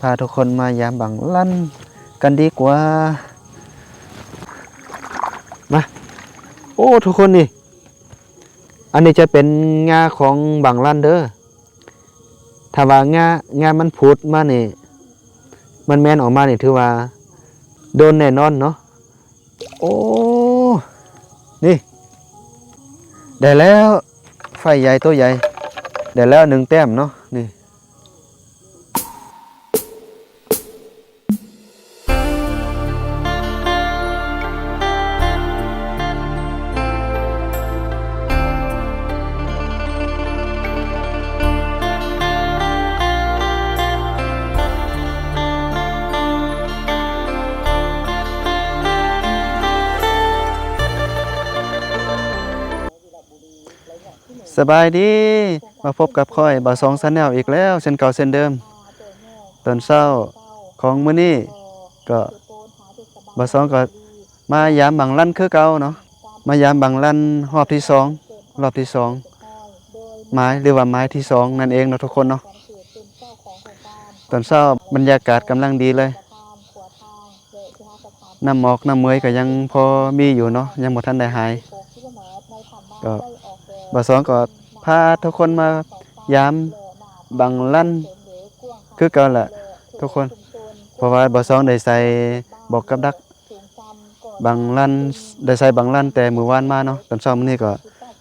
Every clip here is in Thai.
พาทุกคนมายามบังลั่นกันดีกว่า มา โอ้ ทุกคนนี่ อันนี้จะเป็นงาของบังลั่นเด้อ ถ้าว่างางามันพุดมานี่ มันแม่นออกมานี่ถือว่า โดนแน่นอนเนาะ โอ้ นี่ ได้แล้ว ไฟใหญ่ตัวใหญ่ ได้แล้วหนึ่งแต้มเนาะ สบายดีมาพบกับค่อยบ่าวสองซันแนลอีกแล้วเช่นเก่าเช่นเดิม ตอนเช้าของมื้อนี้ก็บ่าวสองก็มายามบังลั่นคือเก่าเนาะมายามบังลั่นรอบที่สองรอบที่สองไม้หรือว่าไม้ที่สองนั่นเองเนาะทุกคนเนาะตอนเช้าบรรยากาศกำลังดีเลยน้ำหมอกน้ำเมยก็ยังพอมีอยู่เนาะยังบ่ทันได้หายก็ บ่าสองก็พาทุกคนมายามบังลั่นคือเก่าแหละทุกคน เพราะว่าบ่าสองได้ใส่บอกกับดักบังลั่นได้ใส่บังลั่นแต่มือวานมาเนาะตอนเช้ามื้อนี้ก็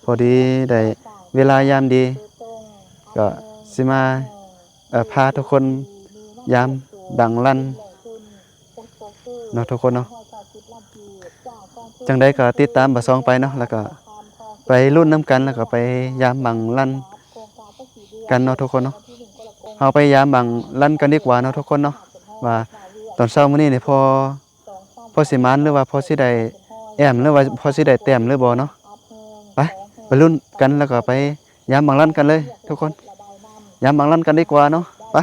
พอดีได้เวลายามดี ก็สิมาเออพาทุกคนยามบังลั่นเนาะทุกคนเนาะจังได้ก็ติดตามบ่าวสองไปเนาะแล้วก็ ไปรุ่นน้ำกันแล้วก็ไปยามบังลั่นกันเนาะทุกคนเนาะเอาไปยามบังลั่นกันดีกว่าเนาะทุกคนเนาะว่าตอนเช้ามื้อนี้นี่ยพอพอสิมานหรือว่าพอสิได้แอมหรือว่าพอสิได้แต้มหรือบ่เนาะไปไปรุ่นกันแล้วก็ไปยามบังลั่นกันเลย ทุกคนยามบังลั่นกันดีกว่าเนาะไป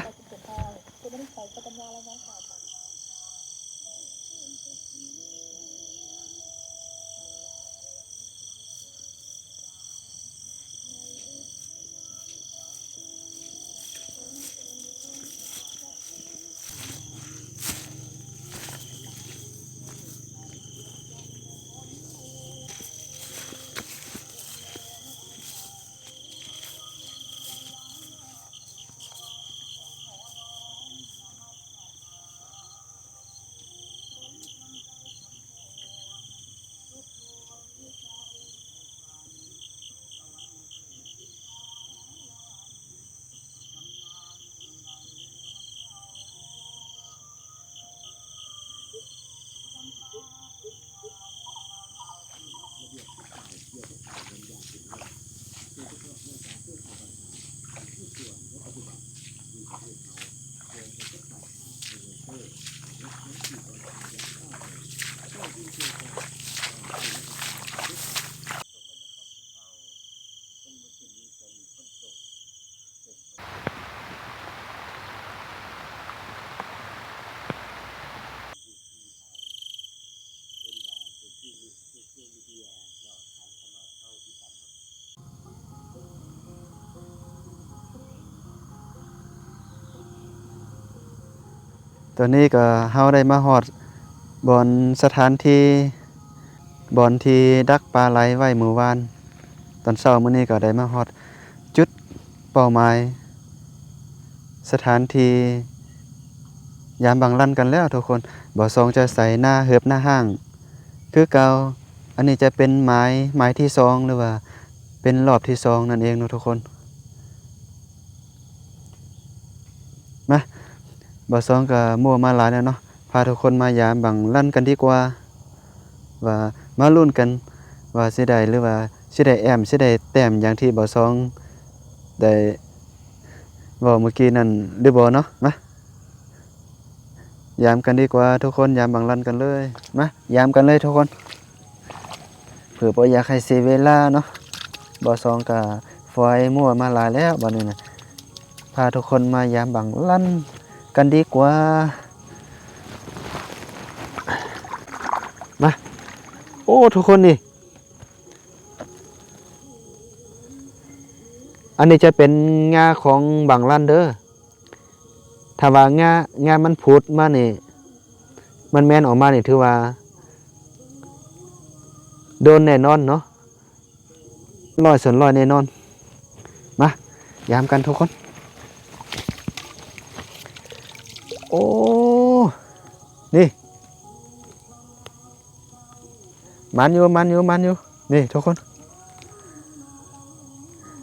ตอนนี้ก็เฮาได้มาฮอด บอนสถานที่บอนที่ดักปลาไหลไว้มื้อวาน ตอนเช้ามื้อนี้ก็ได้มาฮอดจุดเป้าหมาย สถานที่ยามบังลั่นกันแล้วทุกคนบ่ซองจะใส่หน้าเหือบหน้าห้าง คือเกาอันนี้จะเป็นไม้ไม้ที่สองหรือว่า เป็นรอบที่สองนั่นเองนะทุกคนมาบ่ซองก็มั่วมาหลายแล้วเนาะ พาทุกคนมายามบังลั่นกันดีกว่า ว่ามาลุ้นกันว่าสิได้หรือว่าสิได้แอมสิได้แต้มอย่างที่บ่ซองได้เว้าเมื่อกี้นั่นหรือบ่เนาะมายามกันดีกว่าทุกคนยามบังลั่นกันเลยมายามกันเลยทุกคนเผื่อบ่อยากให้เสียเวลาเนาะบ่ซองก็ฟอยมั่วมาหลายแล้วบัดนี้นะพาทุกคนมายามบังลั่นกันดีกว่า โอ้ทุกคนนี่ อันนี้จะเป็นงาของบังลันเด้อถ้าว่างางามันพุดมานี่ มันแม่นออกมานี่ถือว่า โดนแน่นอนเนาะร้อยส่วนร้อยแน่นอน มายามกันทุกคน โอ้ นี่ มันอยู่มันอยู่มันอยู่นี่ทุกคน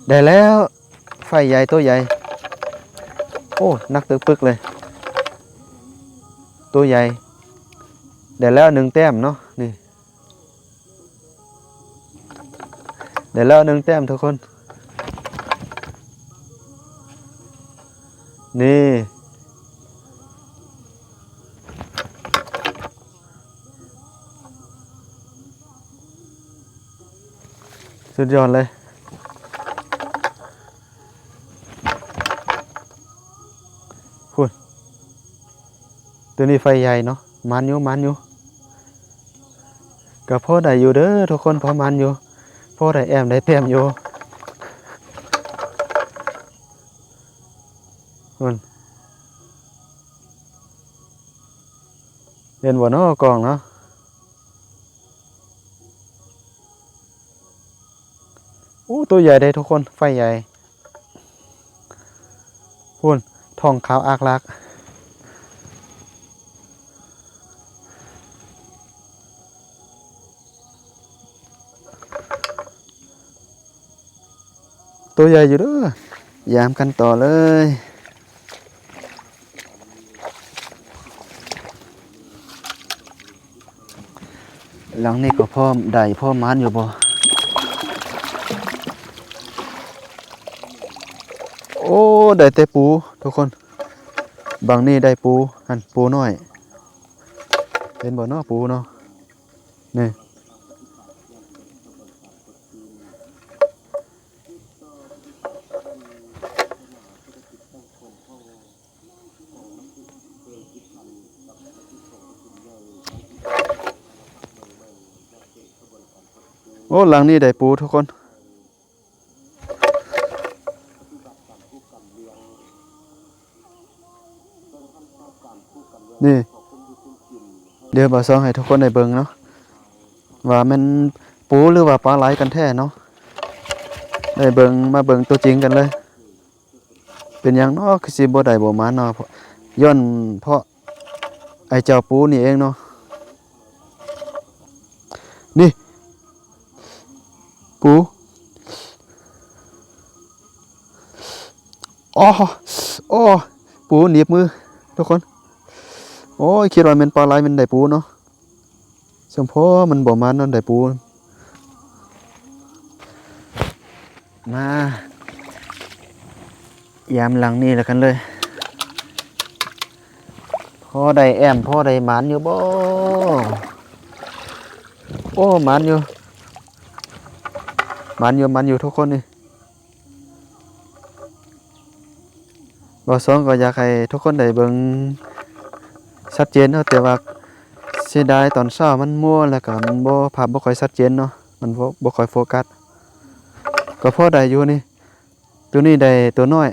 ได้แล้วไฟใหญ่ตัวใหญ่ โอ้นักตึกปึกเลย ตัวใหญ่ได้แล้วหนึ่งแต้มเนาะนี่ได้แล้วหนึ่งแต้มทุกคน นี่ สุดยอดเลยพูดตัวนี้ไฟใหญ่เนาะมันอยู่มันอยู่กับพ่อได้อยู่เด้อทุกคนพอมันอยู่พ่อได้แอมได้แต้มอยู่มันเห็นบ่เนาะกองเนาะ ตัวใหญ่ได้ทุกคนไฟใหญ่พุ่นทองขาวอากลักตัวใหญ่อยู่เด้อยามกันต่อเลยหลังนี้ก็พ่อได้พ่อมันอยู่บ่ อ้ ได้แต่ปูทุกคน บางนี่ได้ปูหันปูน้อย เห็นบ่เนาะปูเนาะ นี่ โอ้หลังนี่ได้ปูทุกคน นี่เดี๋ยวบาซองให้ทุกคนได้เบิ่งเนาะว่ามันปูหรือว่าปลาไหลกันแท้เนาะได้เบิ่งมาเบิ่งตัวจริงกันเลย เป็นหยังเนาะคือสิบ่ได้บ่มาเนาะเพราะย้อนเพราะไอ้เจ้าปูนี่เองเนาะนี่ปูอ๋อโอ้ปูหนีบมือทุกคน โอ้ยคิดว่ามันปลาไหลมันได้ปูเนาะสมพอมันบ่มันเนั่นได้ปู มายามหลังนี่แล้วกันเลยพ่อได้แอมพ่อได้หมานอยู่บ่โอ้หมานอยู่หมานอยู่หมันอยู่ทุกคนนี่บ่สองก็อยากให้ทุกคนได้เบิ่ง ชัดเจนเนาะแต่ว่าเสียดายตอนเช้ามันมั่วแล้วก็มันบ่ภาพบ่ค่อยชัดเจนเนาะมันบ่บ่ค่อยโฟกัสก็พอได้อยู่นี่ ตัวนี้ได้ตัวน้อย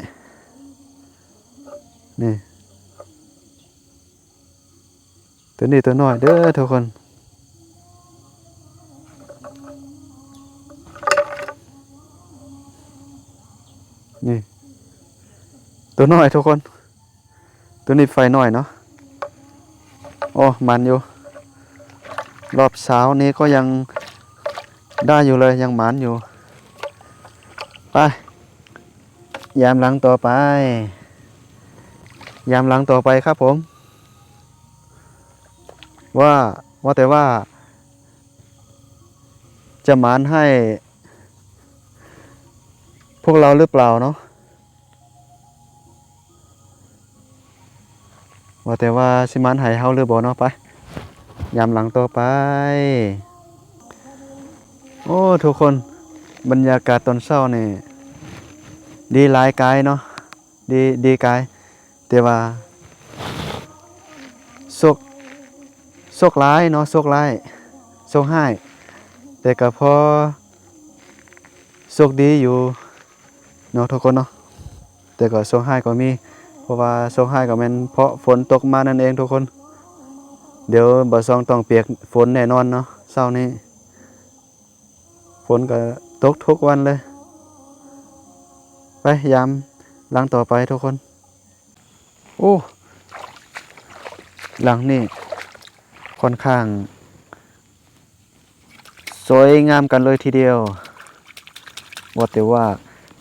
นี่ตัวนี้ตัวน้อยเด้อทุกคนนี่ตัวน้อยทุกคน ตัวนี้ไฟน้อยเนาะ โอ้มันอยู่ รอบเช้านี้ก็ยังได้อยู่เลยยังหมันอยู่ ไปยามหลังต่อไป ยามหลังต่อไปครับผม ว่าว่าแต่ว่า จะหมานให้ พวกเราหรือเปล่าเนาะ ว่าแต่ว่าสิมันหายเฮาหรือบ่เนาะไปยามหลังต่อไป โอ้ทุกคนบรรยากาศตอนเช้านี่ดีหลายกายเนาะดีดีกายแต่ว่าโศกโศกร้ายเนาะโศกร้ายโศกให้แต่ก็พอโศกดีอยู่เนาะทุกคนเนาะแต่ก็โศกให้ก็มี เพราะว่าโซงไห้ก็แม่นเพราะฝนตกมานั่นเองทุกคน เดี๋ยวบ่ซองต้องเปียกฝนแน่นอนเนาะเช้านี้ฝนก็ตกทุกวันเลย ไปยามหลังต่อไปทุกคน โอ้หลังนี่ค่อนข้าง สวยงามกันเลยทีเดียว ว่าแต่ว่า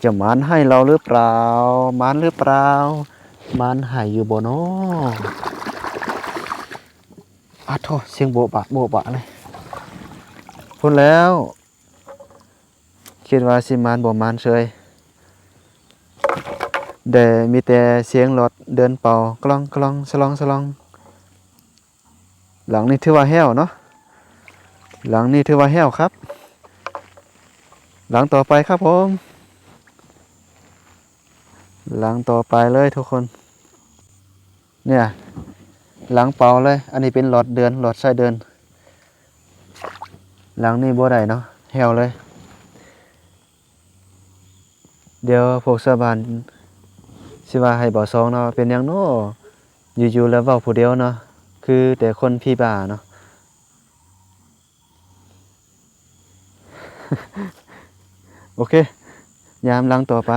จะมานให้เราหรือเปล่ามานหรือเปล่า มานให้อยู่บ่เนาะอาโทษเสียงโบะบะโบะบะเลยพูดแล้ว คิดว่าสิมานบ่มานเฉยแต่มีแต่เสียงรถเดินเป่ากล้องกล้องสลองสลอง หลังนี้ถือว่าแห้วเนาะหลังนี้ถือว่าแห้วครับ หลังต่อไปครับผม หลังต่อไปเลยทุกคน เนี่ย หลังเป่าเลย อันนี้เป็นหลอดเดือนหลอดไส้เดือน หลังนี้บ่ได้เนาะแหวเลย เดี๋ยวพวกชาวบ้านสิว่าให้บ่ซองเนาะเป็นยังเนาะอยู่ๆแล้วเว้าผู้เดียวเนาะคือแต่คนพี่บ้าเนาะโอเค ยามหลังต่อไป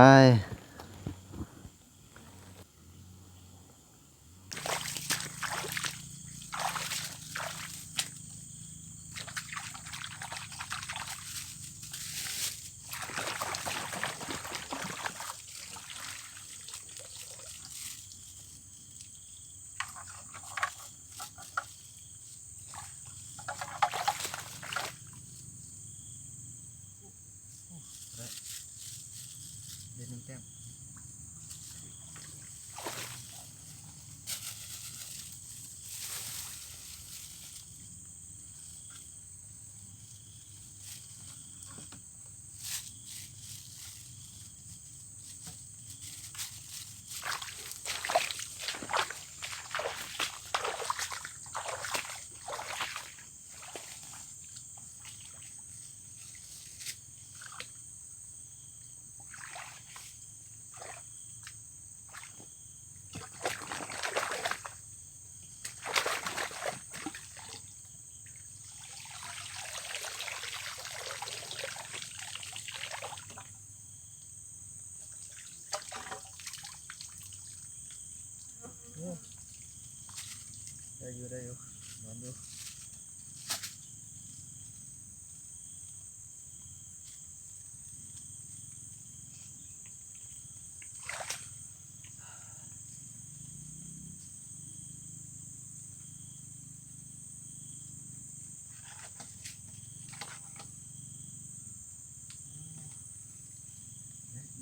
ได้อยู่ได้อยู่นอนอยู่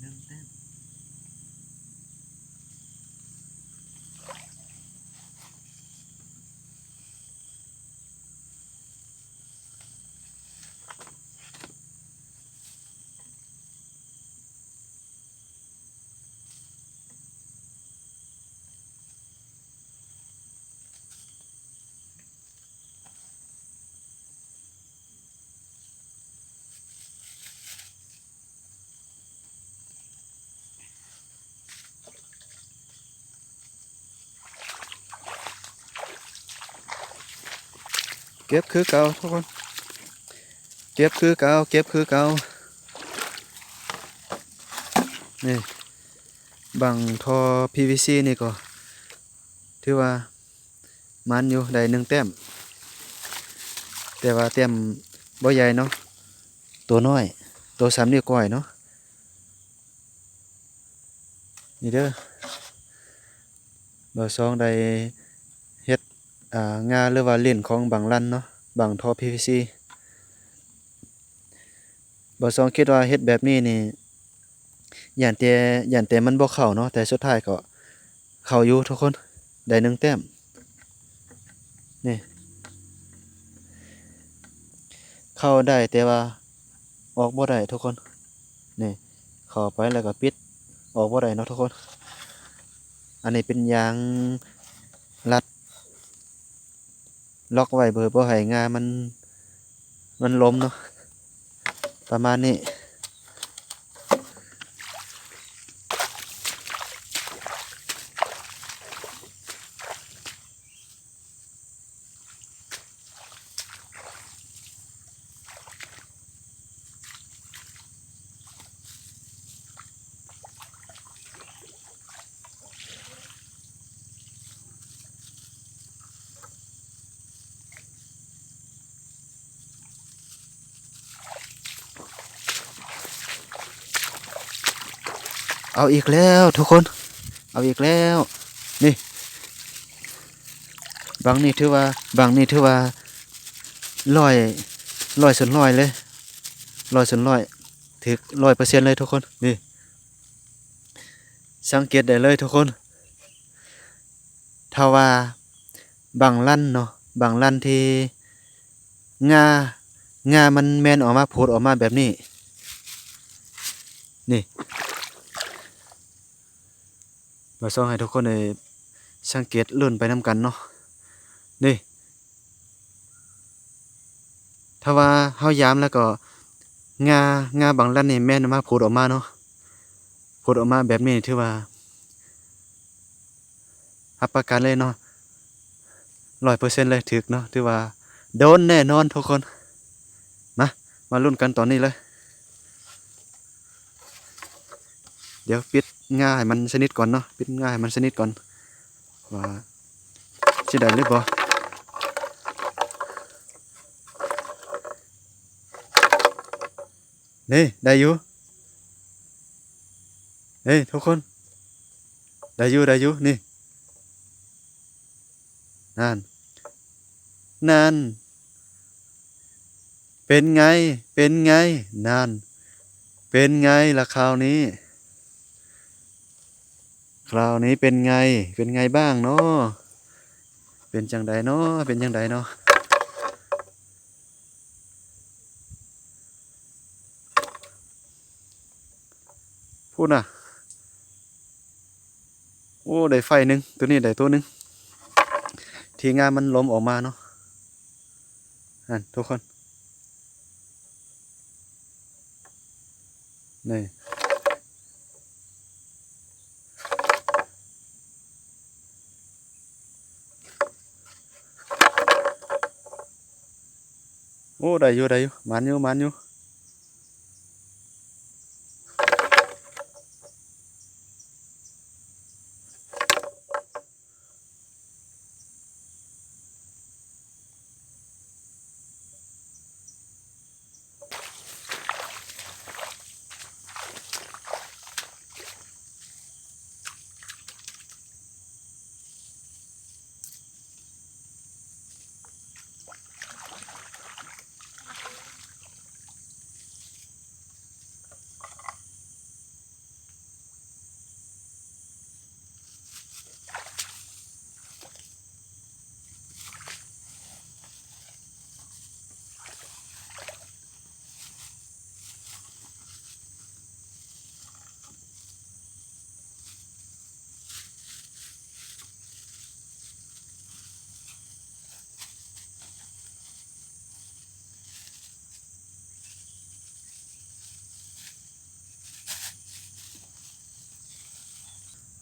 หนึ่งแต้ม เก็บคือเก่าทุกคน เก็บคือเก่าเก็บคือเก่านี่บังทอ PVC นี่ก็ถือว่ามันอยู่ได้หนึ่งแต้ม แต่ว่าแต้มบ่ใหญ่เนาะตัวน้อย ตัวสามนิ้วก้อยเนาะนี่เด้อเบอร์สองได้ อ่างาหรือว่าเล่นของบางลันเนาะบางท่อ PVC บ่ซองคิดว่าเฮ็ดแบบนี้นี่ย่านแต่ย่านแต่มันบ่เข้าเนาะแต่สุดท้ายก็เข้าอยู่ทุกคนได้หนึ่งแต้มนี่เข้าได้แต่ว่าออกบ่ได้ทุกคนนี่เข้าไปแล้วก็ปิดออกบ่ได้เนาะทุกคน อันนี้เป็นยางรัด ล็อกไว้เบอร์บ่ให้งามัน มันล้มเนาะประมาณนี้ เอาอีกแล้วทุกคน เอาอีกแล้ว นี่ บางนี่ถือว่า บางนี่ถือว่าร้อยร้อยส่วนร้อยเลยร้อยส่วนร้อยถึกร้อยเปอร์เซ็นต์เลยทุกคน นี่ สังเกตได้เลยทุกคนถ้าว่าบางลั่นเนาะบางลั่นที่งางามันแมนออกมาโพดออกมาแบบนี้ นี่ มาส่องให้ทุกคนได้สังเกตเลุ่อนไปนำกันเนาะนี่ถ้าว่าเฮายามแล้วก็งางาบางลั่นนี่แม่นมาโพดออกมาเนาะโพดออกมาแบบนี้ถือว่ารับประกันเลยเนาะ100%เลยถึกเนาะถือว่าโดนแน่นอนทุกคน มา มาลุ้นกันตอนนี้เลย เดี๋ยวปิดง่าให้มันสนิทก่อนเนาะปิดง่าให้มันสนิทก่อนว่าสิได้หรือบ่นี่ได้อยู่เฮ้ยทุกคน ได้อยู่ได้อยู่นี่นั่นนั่นเป็นไงเป็นไงนั่นเป็นไงล่ะคราวนี้ คราวนี้เป็นไงเป็นไงบ้างเนาะเป็นจังใดเนาะเป็นจังใดเนาะพูดนะโอ้ได้ไฟหนึ่งตัวนี้ได้ตัวหนึ่งทีงานมันล้มออกมาเนาะนั่นทุกคนนี่ โอ้ได้อยู่ได้อยู่มันอยู่มันอยู่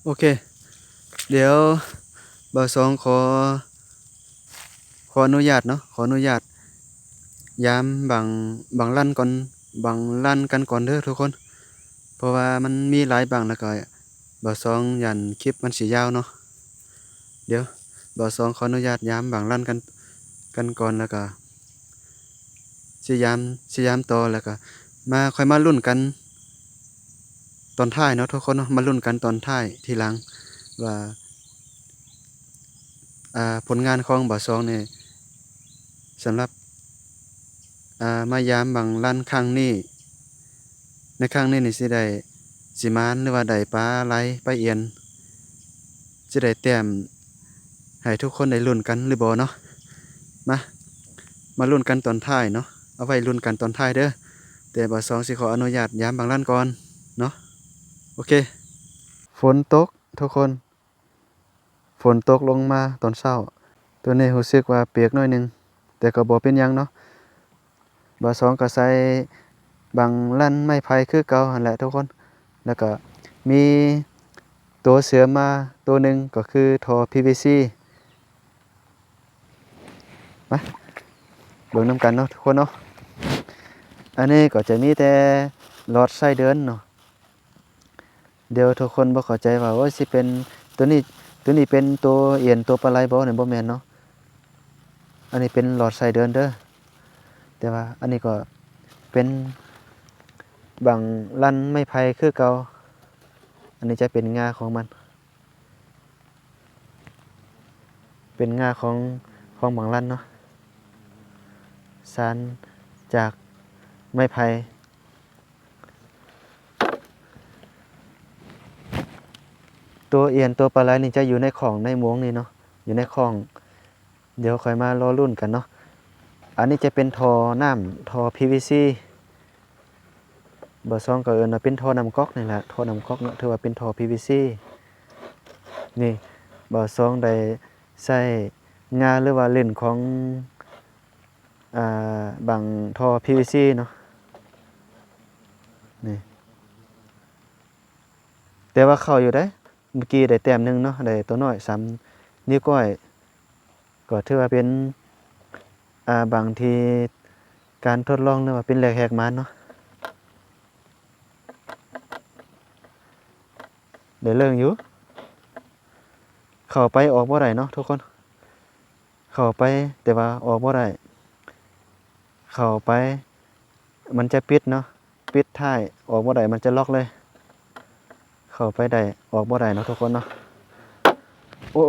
โอเค เดี๋ยวเบอร์สองขอ ขออนุญาตเนาะ ขออนุญาต ยามบางบางลั่นก่อนบางลั่นกันก่อนเด้อทุกคน เพราะว่ามันมีหลายบางแล้วก็เบอร์สองยันคลิปมันสิยาวเนาะ เดี๋ยวเบอร์สองขออนุญาตยามบางลั่นกันกันก่อนแล้วก็สิยามสิยามต่อแล้วก็มาค่อยมาลุ้นกัน ตอนท้ายเนาะทุกคนเนาะมาลุ้นกันตอนท้ายทีหลังว่าผลงานของบ่อสองเนี่ยสำหรับามายามบางลั่นครั้งนี้ ในครั้งนี้นี่สิได้สิมานหรือว่าได้ปลาไหลปลาเอียนสิได้แต้มให้ทุกคนได้ลุ้นกันหรือบ่เนาะมามาลุ้นกันตอนท้ายเนาะเอาไว้ลุ้นกันตอนท้ายเด้อแต่บ่อสองสิขออนุญาตยามบางลั่นก่อนเนาะ โอเค ฝนตกทุกคน ฝนตกลงมาตอนเช้า ตัวนี้รู้สึกว่าเปียกน่อยหนึง แต่ก็บ่เป็นยังเนาะบาสองก็ใส่บางลั่นไม้ไผ่คือเก่าหั่นแหละทุกคน แล้วก็มีตัวเสือมาตัวหนึ่งก็คือท่อ PVC มาเบิ่งน้ำกันเนาะทุกคนเนาะ อันนี้ก็จะมีแต่หลอดไส้เดือนเนาะ เดี๋ยวทุกคนบ่เข้าใจว่าโอ้ยสิเป็นตัวนี้ตัวนี้เป็นตัวเอียนตัวปลาไหลบ่เนี่ยบ่แม่นเนาะอันนี้เป็นหลอดไส้เดือนเด้อแต่ว่าอันนี้ก็เป็นบางลั่นไม้ไผ่คือเกาอันนี้จะเป็นงาของมัน เป็นงาของของบางลั่นเนาะสารจากไม้ไผ่ ตัวเอียนตัวปลาไหลนี่จะอยู่ในของในหมวงนี่เนาะอยู่ในของ เดี๋ยวค่อยมารอรุ่นกันเนาะอันนี้จะเป็นทอน้ำทอ PVC เบอร์สองก็เอินว่เป็นทอน้ำก๊อกนี่แหละทอน้ำก๊อกเนาะถือว่าเป็นทอ PVC นี่เบอร์สองได้ใส่งาหรือว่าเล่นของอ่าบางทอ PVC เนาะนี่แต่ว่าเข้าอยู่ได้ เมื่อกี้ได้แต้มหนึ่งเนาะได้ตัวน้อยสามนิ้วก้อยก็ถือว่าเป็นอ่าบางทีการทดลองหรือว่าเป็นแหลกแหกมันเนาะเดี๋ยวเรื่องอยู่ เข้าไปออกบ่ได้เนาะทุกคน เข้าไปแต่ว่าออกบ่ได้เข้าไป มันจะปิดเนาะปิดท้ายออกบ่ได้มันจะล็อกเลย เข้าไปได้ออกบ่ได้เนาะทุกคนเนาะโอ้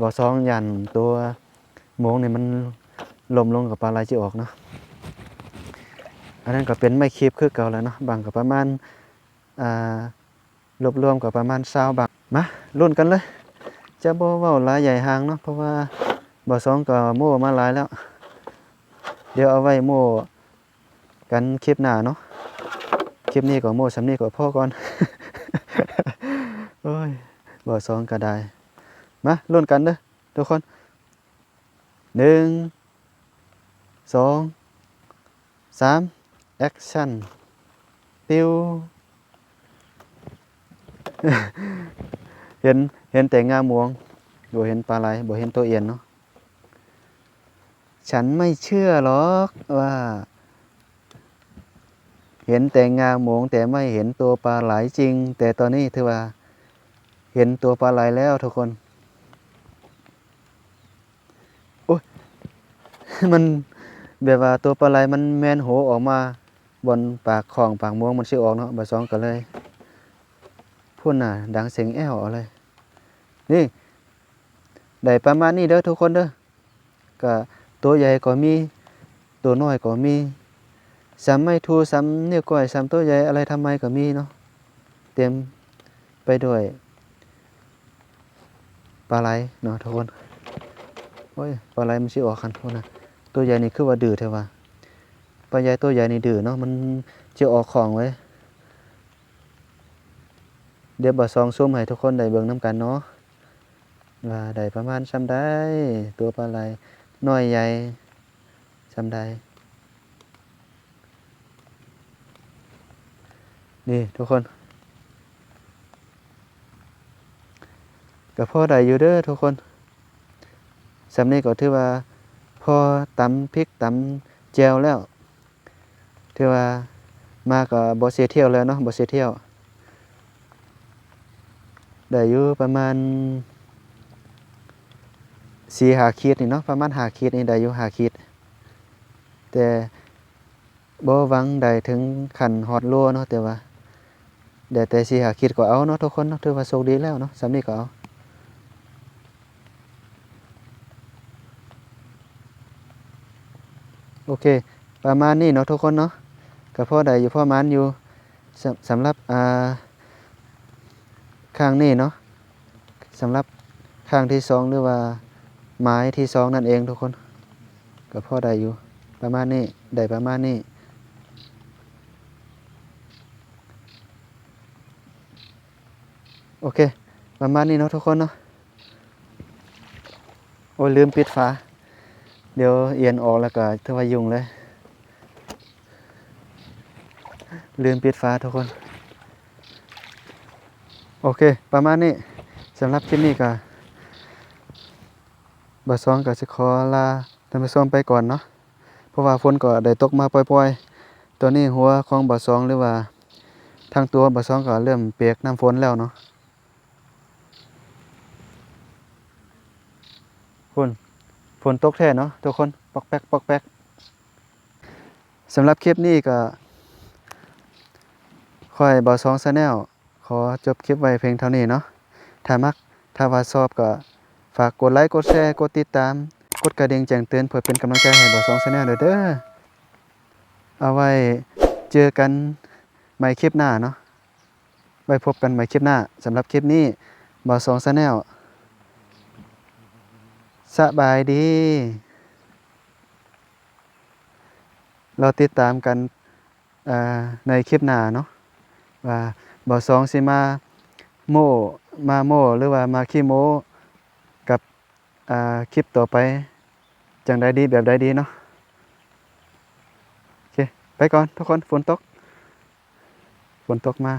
บ่อซองยันตัวโมงเนี่ยมันลมลงกับปลาไหลจิออกเนาะอันนั้นก็เป็นไม้คีบคือเก่าแล้วเนาะบางก็ประมาณอ่ารวบรวมกับประมาณ20บาทมาลุ้นกันเลย จะบ่เว้าลายใหญ่หางเนาะเพราะว่าบ่อสองก็โม่มาหลายแล้ว เดี๋ยวเอาไว้โม่กันคลิปหน้าเนาะคลิปนี้ก็โม่สำนี้ก็พ่อก่อน โอ้ยบ่สองก็ได้ มาลุ้นกันเด้อทุกคนหนึ่งสองสามแอคชั่นปิ้วเห็น เห็นแต่งามวงบ่เห็นปลาไหลบ่เห็นตัวเอียนเนาะ ฉันไม่เชื่อหรอกว่า เห็นแต่งามงแต่ไม่เห็นตัวปลาไหลจริง แต่ตอนนี้ถือว่า เห็นตัวปลาไหลแล้วทุกคนโอ้ยมันแบบว่าตัวปลาไหลมันแมนโหออกมา บนปากของปากม่วงมันสิออกเนาะบ่สองก็เลยพุ่นน่ะ ดังเสียงแอวเอาเลย นี่ได้ประมาณนี้เด้อทุกคนเด้อก็ตัวใหญ่ก็มี ตัวน้อยก็มี ซ้ำไม่ทูซ้ำนิ้วก้อยซ้ำตัวใหญ่อะไรทำไมก็มีเนาะเต็มไปด้วยปลาไหลเนาะทุกคนโอ้ยปลาไหลมันสิออกคันพุ่นน่ะตัวใหญ่นี่คือว่าดื้อแท้ว่าปลาใหญ่ตัวใหญ่นี่ดื้อเนาะมันจะออกของไว้ เดี๋ยวบ่ซองซุ่มให้ทุกคนได้เบิ่งนํกันเนาะว่าได้ประมาณซำใดตัวปลาไหลน้อยใหญ่ซำใด นี่ทุกคนก็พอได้อยู่เด้อทุกคนสำนี้ก็ถือว่าพอตำพริกตำแจวแล้วถือว่ามาก็บ่เสียเที่ยวแล้วเนาะบ่เสียเที่ยวได้อยู่ประมาณสี่หาขีดนี่เนาะประมาณหาขีดนี่ได้อยู่หาขีดแต่บ่หวังได้ถึงขันฮอดโลเนาะแต่ว่า ได้แต่สี่หาขีดก็เอาเนาะทุกคนเนาะถือว่าโชคดีแล้วเนาะสำนี้ก็เอาโอเค ประมาณนี้เนาะทุกคนเนาะก็พอได้อยู่พ่อมันอยู่สำสำหรับอ่าข้างนี้เนาะสำหรับข้างที่สองหรือว่าไม้ที่สองนั่นเองทุกคนก็พอได้อยู่ประมาณนี้ได้ประมาณนี้ โอเค ประมาณนี้เนาะทุกคนเนาะ โอ้ลืมปิดฝา เดี๋ยวเอียนออกแล้วก็ทวายุงเลย ลืมปิดฝาทุกคน โอเค ประมาณนี้สำหรับคลิปนี้ก็บาซองก็จะขอลาท่านผู้ชมไปก่อนเนาะ เพราะว่าฝนก็ได้ตกมาปล่อยๆ ตัวนี้หัวของบาซองหรือว่าทางตัวบาซองก็เริ่มเปียกน้ำฝนแล้วเนาะ ฝนฝนตกแท้เนาะทุกคนปอกแป๊กปอกแป๊กสำหรับคลิปนี้ก็ค่อยบาซองชาแนลขอจบคลิปไว้เพียงเท่านี้เนาะถ้ามักถ้าว่าชอบก็ฝากกดไลค์กดแชร์กดติดตาม กดกระดิ่งแจ้งเตือนเพื่อเป็นกำลังใจให้บ่สองแชนแนลเด้อเด้อเอาไว้เจอกันใหม่คลิปหน้าเนาะไว้พบกันใหม่คลิปหน้าสำหรับคลิปนี้บ่สองแชนแนล สบายดี เราติดตามกันในคลิปหน้าเนาะว่าบ่สองสิมาโมมาโมหรือว่ามาขี้โมกับคลิปต่อไป จังใดดีแบบใดดีเนาะโอเค ไปก่อนทุกคนฝนตก ฝนตกมา